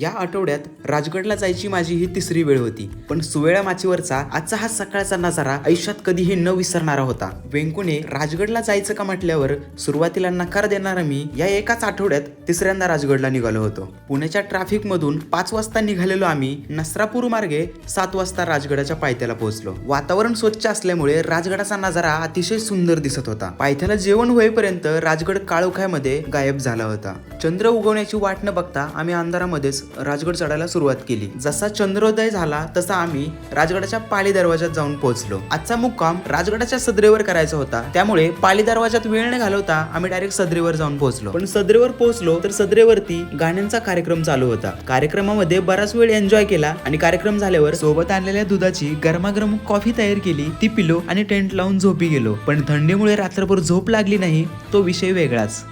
या आठवड्यात राजगडला जायची माझी ही तिसरी वेळ होती. पण सुवेळा माचीवरचा आजचा हा सकाळचा नजारा आयुष्यात कधीही न विसरणारा होता. वेंकुने राजगडला जायचं का म्हटल्यावर सुरुवातीला नकार देणारा मी या एकाच आठवड्यात तिसऱ्यांदा राजगडला निघालो होतो. पुण्याच्या ट्रॅफिक मधून पाच वाजता निघालेलो आम्ही नसरापूर मार्गे सात वाजता राजगडाच्या पायथ्याला पोहोचलो. वातावरण स्वच्छ असल्यामुळे राजगडाचा नजारा अतिशय सुंदर दिसत होता. पायथ्याला जेवण होईपर्यंत राजगड काळोख्यामध्ये गायब झाला होता. चंद्र उगवण्याची वाट न बघता आम्ही अंधारामध्येच राजगड चढायला सुरुवात केली. जसा चंद्रोदय झाला तसा आम्ही राजगडाच्या पाली दरवाजात जाऊन पोहोचलो. आजचा मुक्काम राजगडाच्या सदरेवर करायचा होता. त्यामुळे पाली दरवाजात वेळ न घालवता आम्ही डायरेक्ट सदरेवर जाऊन पोहोचलो. पण सदरेवर पोहोचलो तर सदरेवरती गाण्यांचा कार्यक्रम चालू होता. कार्यक्रमामध्ये बराच वेळ एन्जॉय केला आणि कार्यक्रम झाल्यावर सोबत आणलेल्या दुधाची गरमागरम कॉफी तयार केली. ती पिलो आणि टेंट लावून झोपी गेलो. पण थंडीमुळे रात्रभर झोप लागली नाही तो विषय वेगळाच.